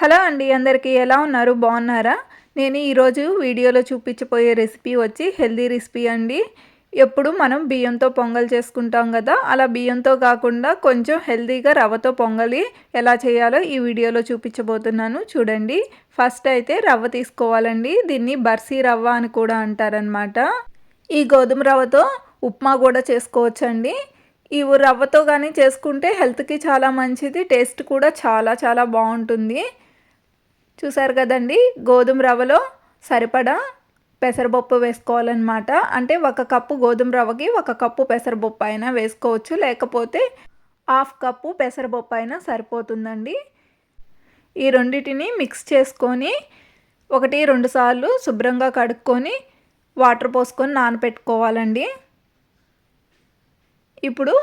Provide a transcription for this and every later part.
Hello అండి అందరికీ ఎలా ఉన్నారు? బాగున్నారా? నేను ఈరోజు వీడియోలో చూపించబోయే రెసిపీ వచ్చి హెల్దీ రెసిపీ అండి. ఎప్పుడు మనం బియ్యంతో పొంగల్ చేసుకుంటాం కదా అలా బియ్యంతో కాకుండా కొంచెం హెల్దీగా రవ్వతో పొంగలి ఎలా చేయాలో ఈ వీడియోలో చూపించబోతున్నాను. చూడండి ఫస్ట్ అయితే రవ్వ తీసుకోవాలండి. దీన్ని బర్సీ రవ్వ అని కూడా అంటారనమాట ఈ గోధుమ రవ్వతో ఉప్మా కూడా చేసుకోవచ్చండి. ఈ రవ్వతో కానీ చేసుకుంటే హెల్త్కి చాలా మంచిది టేస్ట్ కూడా చాలా చాలా బాగుంటుంది. చూసారు కదండి? గోధుమ రవ్వలో సరిపడా పెసరపప్పు వేసుకోవాలన్నమాట. అంటే ఒక కప్పు గోధుమ రవ్వకి ఒక కప్పు పెసరపప్పు అయినా వేసుకోవచ్చు. లేకపోతే హాఫ్ కప్పు పెసరపప్పు అయినా సరిపోతుందండి. ఈ రెండింటిని మిక్స్ చేసుకొని ఒకటి రెండు సార్లు శుభ్రంగా కడుక్కొని వాటర్ పోసుకొని నానపెట్టుకోవాలండి. ఇప్పుడు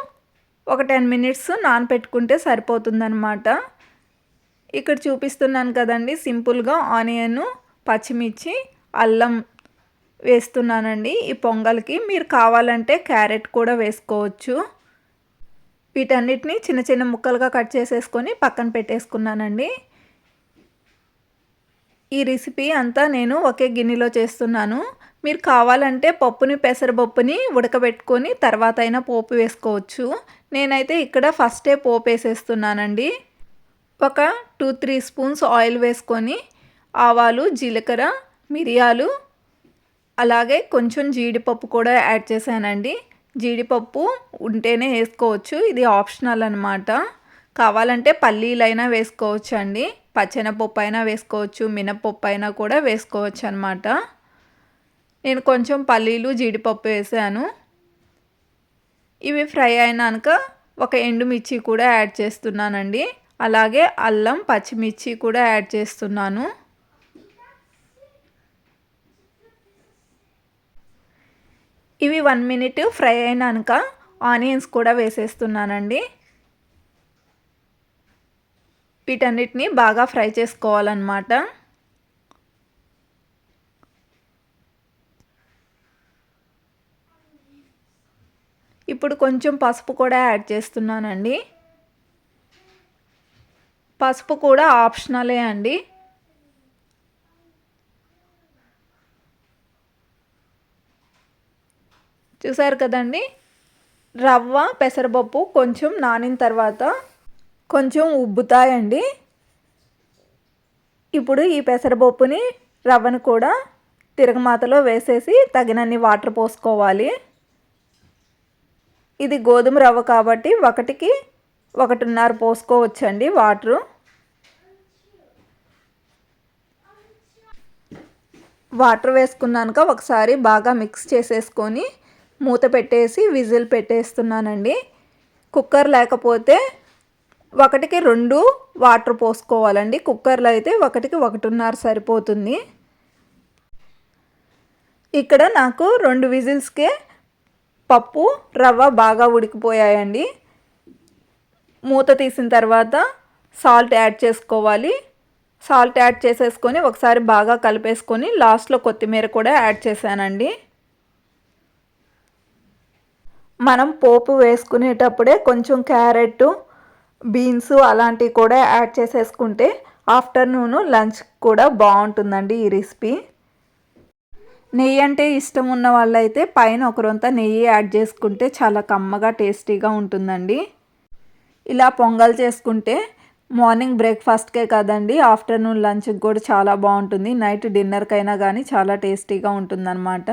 ఒక టెన్ మినిట్స్ నానపెట్టుకుంటే సరిపోతుందన్నమాట. ఇక్కడ చూపిస్తున్నాను కదండి. సింపుల్గా ఆనియన్ పచ్చిమిర్చి అల్లం వేస్తున్నానండి. ఈ పొంగల్కి మీరు కావాలంటే క్యారెట్ కూడా వేసుకోవచ్చు. వీటన్నిటిని చిన్న చిన్న ముక్కలుగా కట్ చేసేసుకొని పక్కన పెట్టేసుకున్నానండి. ఈ రెసిపీ అంతా నేను ఒకే గిన్నెలో చేస్తున్నాను. మీరు కావాలంటే పప్పుని పెసరపప్పుని ఉడకబెట్టుకొని తర్వాత అయినా పోపు వేసుకోవచ్చు. నేనైతే ఇక్కడ ఫస్టే పోపు వేసేస్తున్నానండి. ఒక టూ త్రీ స్పూన్స్ ఆయిల్ వేసుకొని ఆవాలు జీలకర్ర మిరియాలు అలాగే కొంచెం జీడిపప్పు కూడా యాడ్ చేశానండి. జీడిపప్పు ఉంటేనే వేసుకోవచ్చు ఇది ఆప్షనల్ అనమాట కావాలంటే పల్లీలైనా వేసుకోవచ్చు అండి పచ్చెనపప్పు అయినా వేసుకోవచ్చు మినపప్పు అయినా కూడా వేసుకోవచ్చు అనమాట నేను కొంచెం పల్లీలు జీడిపప్పు వేసాను. ఇవి ఫ్రై అయినాక ఒక ఎండుమిర్చి కూడా యాడ్ చేస్తున్నానండి. అలాగే అల్లం పచ్చిమిర్చి కూడా యాడ్ చేస్తున్నాను. ఇవి వన్ మినిట్ ఫ్రై అయినాక ఆనియన్స్ కూడా వేసేస్తున్నానండి. వీటన్నిటిని బాగా ఫ్రై చేసుకోవాలన్నమాట. ఇప్పుడు కొంచెం పసుపు కూడా యాడ్ చేస్తున్నానండి. పసుపు కూడా ఆప్షనలే అండి. చూసారు కదండి? రవ్వ పెసరపప్పు కొంచెం నానిన తర్వాత కొంచెం ఉబ్బుతాయండి. ఇప్పుడు ఈ పెసరపప్పుని రవ్వను కూడా తిరగమాతలో వేసేసి తగినన్ని వాటర్ పోసుకోవాలి. ఇది గోధుమ రవ్వ కాబట్టి ఒకటికి ఒకటిన్నర పోసుకోవచ్చండి వాటరు. వాటర్ వేసుకున్నాక ఒకసారి బాగా మిక్స్ చేసేసుకొని మూత పెట్టేసి విజిల్ పెట్టేస్తున్నానండి. కుక్కర్ లేకపోతే ఒకటికి రెండు వాటర్ పోసుకోవాలండి. కుక్కర్లో అయితే ఒకటికి ఒకటిన్నర సరిపోతుంది. ఇక్కడ నాకు రెండు విజిల్స్కే పప్పు రవ్వ బాగా ఉడికిపోయాయండి. మూత తీసిన తర్వాత సాల్ట్ యాడ్ చేసుకోవాలి. సాల్ట్ యాడ్ చేసేసుకొని ఒకసారి బాగా కలిపేసుకొని లాస్ట్లో కొత్తిమీర కూడా యాడ్ చేశానండి. మనం పోపు వేసుకునేటప్పుడే కొంచెం క్యారెట్ బీన్స్ అలాంటివి కూడా యాడ్ చేసేసుకుంటే ఆఫ్టర్నూన్ లంచ్ కూడా బాగుంటుందండి ఈ రెసిపీ. నెయ్యి అంటే ఇష్టం ఉన్న వాళ్ళైతే పైన ఒకరంతా నెయ్యి యాడ్ చేసుకుంటే చాలా కమ్మగా టేస్టీగా ఉంటుందండి. ఇలా పొంగల్ చేసుకుంటే మార్నింగ్ బ్రేక్ఫాస్ట్కే కదండి ఆఫ్టర్నూన్ లంచ్కి కూడా చాలా బాగుంటుంది. నైట్ డిన్నర్కైనా కానీ చాలా టేస్టీగా ఉంటుందన్నమాట.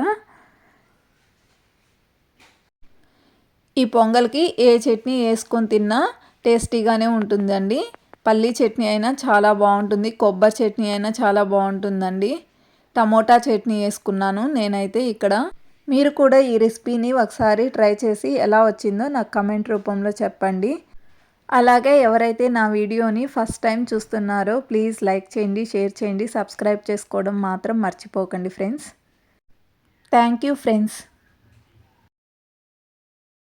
ఈ పొంగల్కి ఏ చట్నీ వేసుకొని తిన్నా టేస్టీగానే ఉంటుందండి. పల్లీ చట్నీ అయినా చాలా బాగుంటుంది కొబ్బరి చట్నీ అయినా చాలా బాగుంటుందండి. టమోటా చట్నీ వేసుకున్నాను నేనైతే ఇక్కడ. మీరు కూడా ఈ రెసిపీని ఒకసారి ట్రై చేసి ఎలా వచ్చిందో నాకు కమెంట్ రూపంలో చెప్పండి. అలాగే ఎవరైతే నా వీడియోని ఫస్ట్ టైం చూస్తున్నారో ప్లీజ్ లైక్ చేయండి షేర్ చేయండి సబ్స్క్రైబ్ చేసుకోవడం మాత్రం మర్చిపోకండి ఫ్రెండ్స్. Thank you friends.